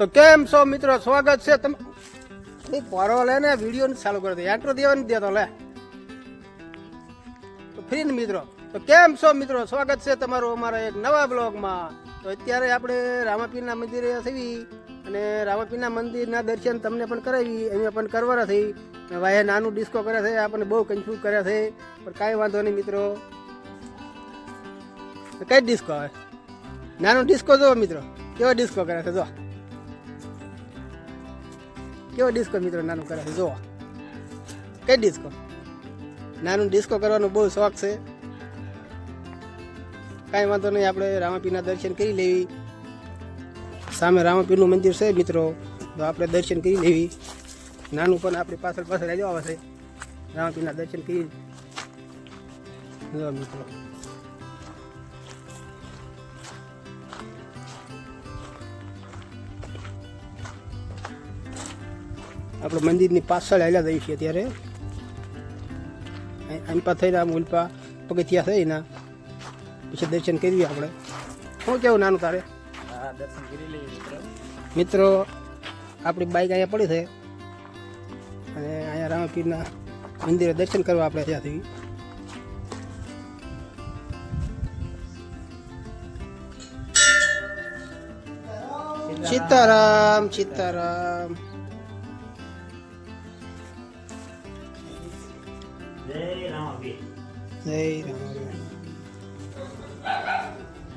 તો કેમ છો મિત્રો? સ્વાગત છે તમે એ પરો લે ને વીડિયો ને ચાલુ કરી દે. એન્ટ્રો દેવા નથી દેતો લે. તો ફ્રી ને મિત્રો. તો કેમ છો મિત્રો? સ્વાગત છે તમારું અમારા એક નવા બ્લોગમાં તો અત્યારે આપણે રામાપીરના મંદિરે થઈ અને રામાપીરના મંદિરના દર્શન તમને પણ કરાવી. અહીંયા પણ કરવાના થઈ વાહે નાનું ડિસ્કો કરે છે. આપણને બહુ કન્ફ્યુઝ કર્યા છે. પણ કાંઈ વાંધો નહીં મિત્રો. તો કઈ ડિસ્કો આવે નાનો ડિસ્કો જો મિત્રો. કેવો ડિસ્કો કરે છે? જો. કેવો ડિસ્કો મિત્રો નાનું કરે છે જુઓ. કઈ ડિસ્કો નાનું ડિસ્કો કરવાનો બહુ શોખ છે. કાંઈ વાંધો નહીં, આપણે રામાપીના દર્શન કરી લેવી. સામે રામાપીરનું મંદિર છે મિત્રો, તો આપણે દર્શન કરી લેવી. નાનું પણ આપણી પાછળ પાછળ રહેજો, આવે છે. રામાપીરના દર્શન કરી. જો મિત્રો. આપણે મંદિરની પાછળ હાલ્યા જઈએ છીએ અત્યારે. અનપા થઈને આમ ઉલ્પા પગથિયા થઈને પછી દર્શન કરીએ આપણે. શું કેવું નાનું તારે? મિત્રો. આપણી બાઈક અહીંયા પડી છે. અને અહીંયા રામાપીરના મંદિરે દર્શન કરવા આપણે ત્યાંથી સીતારામ સીતારામ.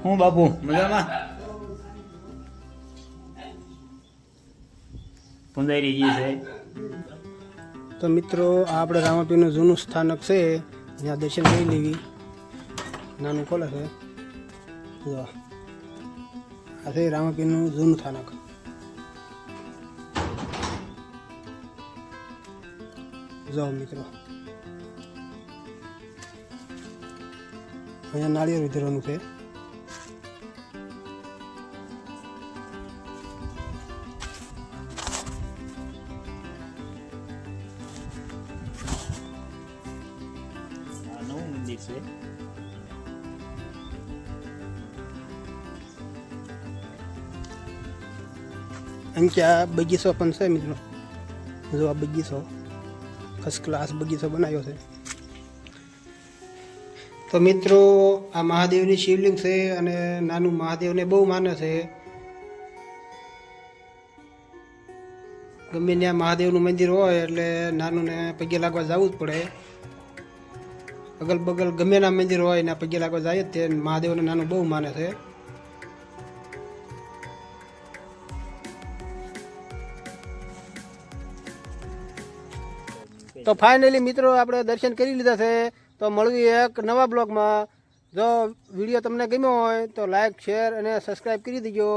હું બાપુ મજામાં? પુંજારીજી છે. તો મિત્રો આ આપણે રામાપીનું જૂનું સ્થાનક છે. જ્યાં દર્શન કરી લેવી. નાનું ખોલે છે. જો. આ છે રામાપીરનું જૂનું સ્થાનક. જો મિત્રો. અહીંયા નાળિયેર વિતરવાનું છે. છે. એમ કે આ બગીચો પણ છે મિત્રો. જો આ બગીચો ફર્સ્ટ ક્લાસ બગીચો બનાવ્યો છે. તો મિત્રો, આ મહાદેવની શિવલિંગ છે અને નાનું મહાદેવને બહુ માને છે. ગમે ત્યાં મહાદેવનું મંદિર હોય એટલે નાનું ને પગે લાગવા જવું જ પડે. અગલ બગલ ગમે ના મંદિર હોય એના પગે લાગવા જાય જ તે મહાદેવને નાનું બહુ માને છે. તો ફાઇનલી મિત્રો, આપણે દર્શન કરી લીધા છે. તો મળવી એક નવા બ્લોગમાં. જો વીડિયો તમને ગમ્યો હોય તો લાઇક શેર અને સબસ્ક્રાઈબ કરી દેજો.